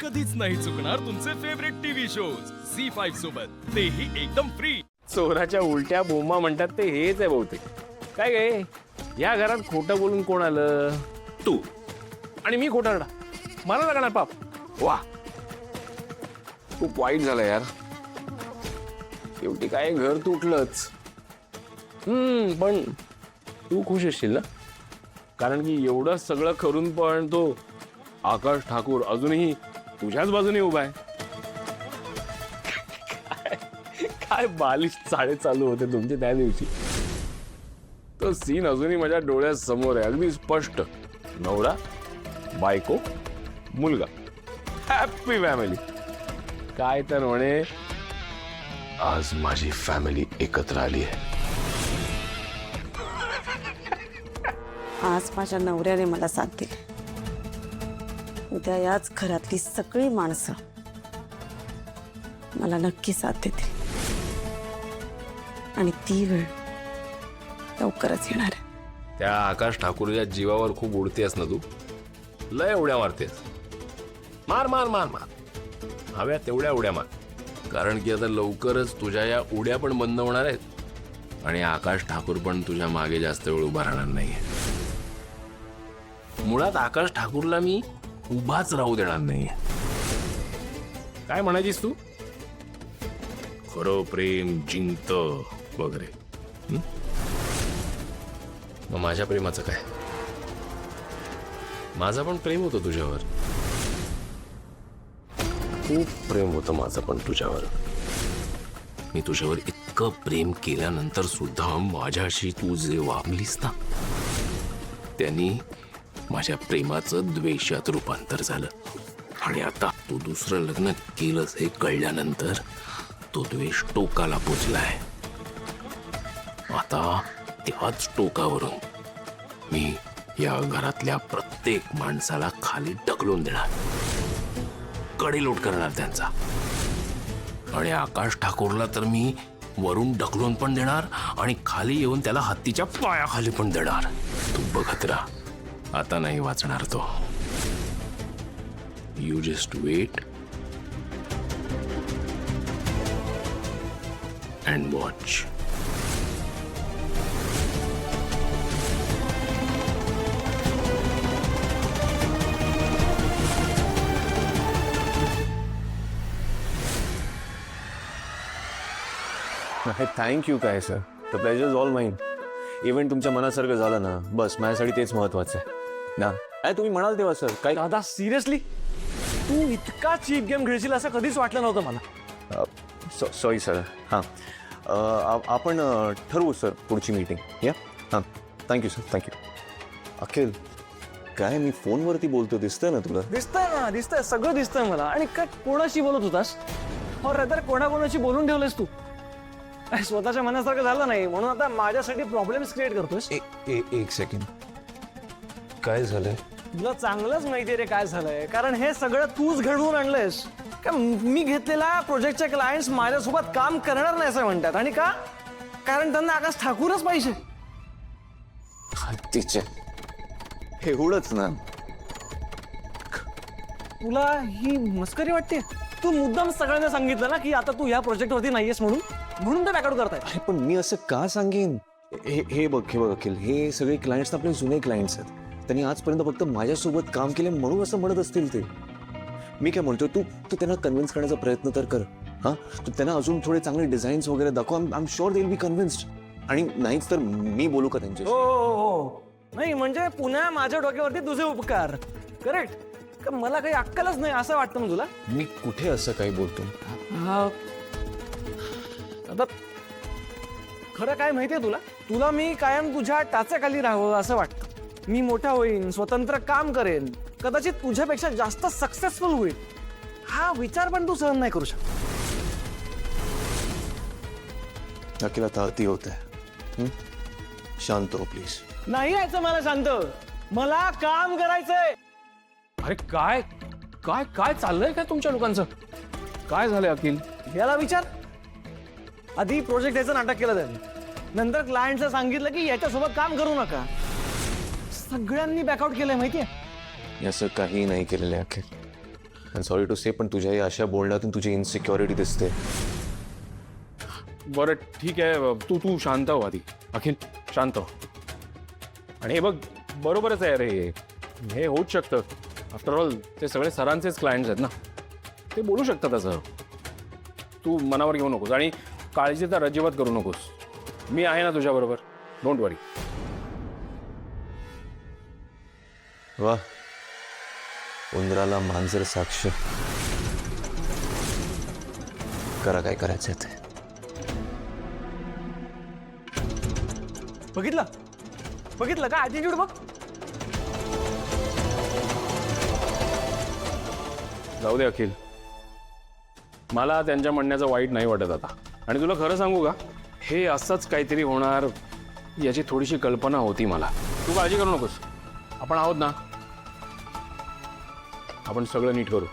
कधीच नाही चुकणार तुमचे favourite TV shows C five सोबत. तेही एकदम फ्री चोराच्या उलट्या बोंबा म्हणतात ते हेच आहे बहुतेक. काय गे? या घरात खोटं बोलून कोण आलं? तू. आणि मी खोटारडा मला लागणार पाप. वा. खूप वाईट झालं यार. शेवटी काय घर तुटलंच. हम्म पण तू खुश असशील ना? कारण की एवढं सगळं करून पण तो आकाश ठाकूर अजूनही तुझ्याच बाजूने उभा आहे. काय बालिश चाळे चालू होते तुमचे त्या दिवशी? तो सीन अजूनही माझ्या डोळ्यासमोर आहे. अगदी स्पष्ट. नवरा बायको मुलगा. हॅपी फॅमिली काय तर म्हणे आज माझी फॅमिली एकत्र आली आहे. आज माझ्या नवऱ्याने मला साथ दिली. उद्या याच घरातली सगळी माणसं मला नक्की साथ देतील. आणि ती वेळ लवकरच येणार आहे. त्या आकाश ठाकूरच्या जीवावर खूप उडतेस ना तू? लय उड्या मारतेस. मार मार मार मार. हव्या तेवढ्या उड्या मार. कारण की आता लवकरच तुझ्या या उड्या पण बंद होणार आहेत. आणि आकाश ठाकूर पण तुझ्या मागे जास्त वेळ उभा राहणार नाहीये. मुळात आकाश ठाकूरला मी उभाच राहू देणार नाहीये काय म्हणायचीस तू? खरं प्रेम जिंकत वगैरे? मग माझ्या प्रेमाचं काय? माझं पण प्रेम होतं तुझ्यावर. खूप प्रेम होतं माझं पण तुझ्यावर. मी तुझ्यावर इतकं प्रेम केल्यानंतर सुद्धा माझ्याशी तू जे वागलीस ना त्यांनी माझ्या प्रेमाचं द्वेषात रूपांतर झालं. आणि आता तू दुसरं लग्न केलंस हे कळल्यानंतर तो द्वेष टोकाला पोचलाय. आता त्याच टोकावरून मी या घरातल्या प्रत्येक माणसाला खाली ढकलून देणार. कडेलोट करणार त्यांचा. आणि आकाश ठाकूरला तर मी वरून ढकलून पण देणार आणि खाली येऊन त्याला हत्तीच्या पायाखाली पण देणार. तू बघत राहा. आता नाही वाचणार तो. You just wait and watch thank you काय sir the pleasure is all mind event तुमच्या मनासारखं झालं ना बस माझ्यासाठी तेच महत्वाचं आहे. ना. काय तुम्ही म्हणाल तेव्हा सर. काय दादा सिरियसली तू इतका चीप गेम खेळशील असं कधीच वाटलं नव्हतं मला. सॉरी सर हां. आपण अ, ठरवू सर पुढची मीटिंग या हां. थँक्यू सर थँक्यू अखिल काय मी फोनवरती बोलतो दिसतंय ना तुला? दिसतंय ना दिसतंय. सगळं दिसतंय मला. आणि काय कोणाशी बोलत होतास? और रदर कोणाकोणाशी बोलून ठेवलेस तू? काय स्वतःच्या मनासारखं झालं नाही. म्हणून आता माझ्यासाठी प्रॉब्लेम्स क्रिएट करतोस एक सेकंड काय झालंय? तुला चांगलंच माहिती रे काय झालंय. कारण हे सगळं तूच घडवून आणलंयस. का मी घेतलेल्या प्रोजेक्टचे क्लायंट्स माझ्यासोबत काम करणार नाही असं म्हणतात. आणि का? कारण त्यांना आकाश ठाकूरच पाहिजे. तिचे एवढंच ना. तुला ही मस्करी वाटते तू मुद्दाम सगळ्यांना सांगितलं ना की आता तू या प्रोजेक्ट वरती नाहीयेस म्हणून? म्हणून ते बॅकआउट करतायत. अरे पण मी असं का सांगेन? हे हे बघ हे बघ अखिल. हे सगळे क्लायंट्स आपले जुने क्लायंट्स आहेत. त्यांनी आजपर्यंत फक्त माझ्यासोबत काम केले म्हणून असं म्हणत असतील ते. मी काय म्हणतो तू तू त्यांना कन्व्हिन्स करण्याचा प्रयत्न तर कर. हां? तू त्यांना अजून थोडे चांगले डिझाईन्स वगैरे दाखव. I am sure they be convinced आणि नाहीच तर मी बोलू का त्यांच्याशी? हो हो हो नाही म्हणजे पुन्हा माझ्या डोक्यावरती तुझे उपकार. करेक्ट का मला काही अक्कलच नाही असं वाटतं ना तुला? मी कुठे असं काही बोलतो? आता खरं काय माहितीये तुला? तुला मी कायम तुझ्या टाचाखाली राहावं असं वाटतं. मी मोठा होईन स्वतंत्र काम करेन. कदाचित तुझ्यापेक्षा जास्त सक्सेसफुल होईल. हा विचार पण तू सहन नाही करू शकत. अखिल आता अति होत आहे. शांत हो प्लीज नाही यायचं मला शांत. मला काम करायचंय. अरे काय? काय काय चाललंय काय तुमच्या लोकांचं? काय झालंय अखिल याला विचार. आधी प्रोजेक्ट याचं नाटक केलं त्यांनी. नंतर क्लायंटचं सांगितलं की याच्यासोबत काम करू नका. सगळ्यांनी बॅकआउट केलंय माहितीये? असं काही नाही केलेलं आहे अखिल सॉरी टू से पण तुझ्या या अशा बोलण्यातून तुझी इन्सिक्युरिटी दिसते. बरं ठीक आहे. तू तू शांत हो आधी. अखिल शांत हो. आणि हे बघ बरोबरच आहे रे हे. होऊच शकतं. आफ्टर ऑल ते सगळे सरांचेच क्लायंट्स आहेत ना. ते बोलू शकतात असं. तू मनावर घेऊ नकोस आणि काळजी तर अजिबात करू नकोस. मी आहे ना तुझ्याबरोबर. डोंट वरी वा. उंदराला मांजर साक्ष. करा काय करायचं ते. बघितलं? बघितलं का? ॲटिट्यूड बघ. जाऊ दे अखिल. मला त्यांच्या म्हणण्याचं वाईट नाही वाटत आता. आणि तुला खरं सांगू का? हे असंच काहीतरी होणार याची थोडीशी कल्पना होती मला. तू काळजी करू नकोस. आपण आहोत ना? आपण सगळं नीट करू.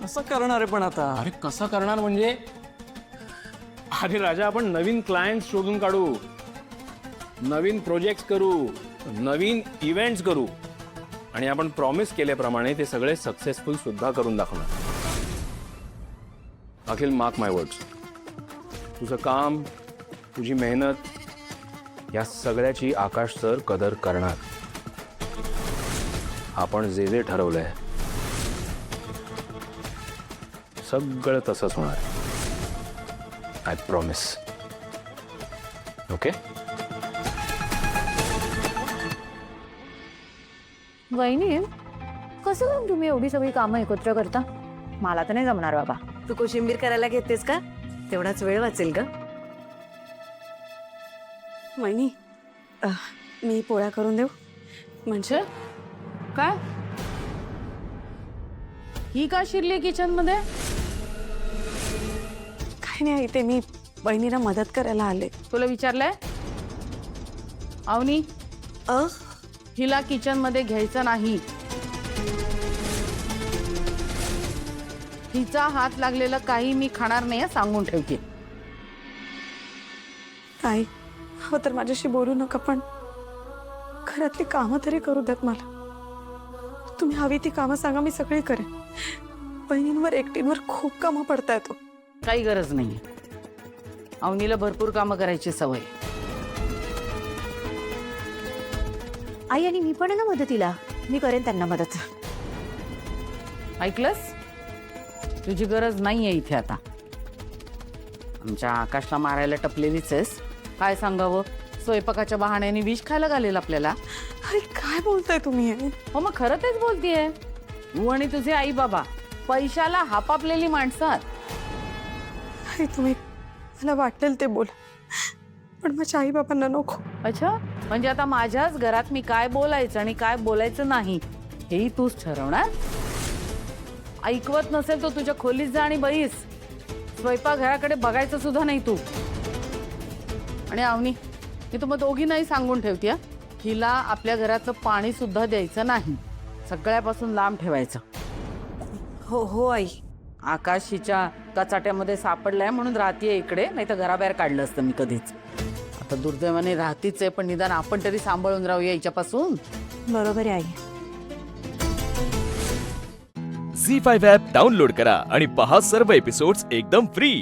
कसं करणार आहे पण आता? अरे कसं करणार म्हणजे? अरे राजा आपण नवीन क्लायंट शोधून काढू. नवीन प्रोजेक्ट करू. नवीन इव्हेंट्स करू. आणि आपण प्रॉमिस केल्याप्रमाणे ते सगळे सक्सेसफुल सुद्धा करून दाखवणार. अखिल मार्क माय वर्ड्स तुझं काम तुझी मेहनत या सगळ्याची आकाश सर कदर करणार. आपण जे जे ठरवलंय. सगळं तसंच होणार. आय प्रॉमिस ओके वहिनी कसं काय तुम्ही एवढी सगळी कामं एकत्र करता? मला तर नाही जमणार बाबा. तू कोशिंबीर करायला घेतेस का? तेवढाच वेळ वाचेल ग. वहिनी मी पोळ्या करून देऊ? म्हणजे? काय? ही का शिरली किचनमध्ये? काय नाही ते मी बहिणीला मदत करायला आले. तुला विचारलंय? अवनी अ? हिला किचनमध्ये घ्यायचं नाही. हिचा हात लागलेलं काही मी खाणार नाही हं, सांगून ठेवते. ताई हवं तर माझ्याशी बोलू नका पण घरातली कामं तरी करू द्यात मला. तुम्ही हवी ती कामं सांगा मी सगळी करेन. बहिणींवर एकटींवर खूप कामं पडतायत हो. काही गरज नाही अवनीला भरपूर कामं करायची सवय. आई आणि मी पण आहे ना मदतीला. मी करेन त्यांना मदत. ऐकलंस? तुझी गरज नाहीये इथे आता. आमच्या आकाशला मारायला टपलेलीच आहेस. काय सांगावं? स्वयंपाकाच्या बहाण्याने विष खायला घालेल आपल्याला. अरे काय बोलताय तुम्ही? हे? हो मग खरं तेच बोलतीये. तू आणि तुझे आई बाबा पैशाला हापापलेली माणसं आहात. अरे तुम्ही? मला वाटेल ते बोल. पण माझ्या आई बाबांना नको. अच्छा? म्हणजे आता माझ्याच घरात मी काय बोलायचं आणि काय बोलायचं नाही हेही तूच ठरवणार? ऐकवत नसेल तर तुझ्या खोलीत जा आणि बैस. स्वयंपाक घराकडे बघायचं सुद्धा नाही तू. आणि आवनी मी तुम्हाला दोघी नाही सांगून ठेवते हिला आपल्या घरातलं पाणी सुद्धा द्यायचं नाही. सगळ्यापासून लांब ठेवायचं. हो हो आई. आकाश हिच्या कचाट्यामध्ये सापडलाय म्हणून राहतीये इकडे नाही तर घराबाहेर काढलं असतं मी कधीच. आता दुर्दैवाने राहतीच आहे पण निदान आपण तरी सांभाळून राहूया हिच्यापासून. बरोबर आहे आई. झी फाईव्ह ॲप डाउनलोड करा आणि पहा सर्व एपिसोड्स एकदम फ्री.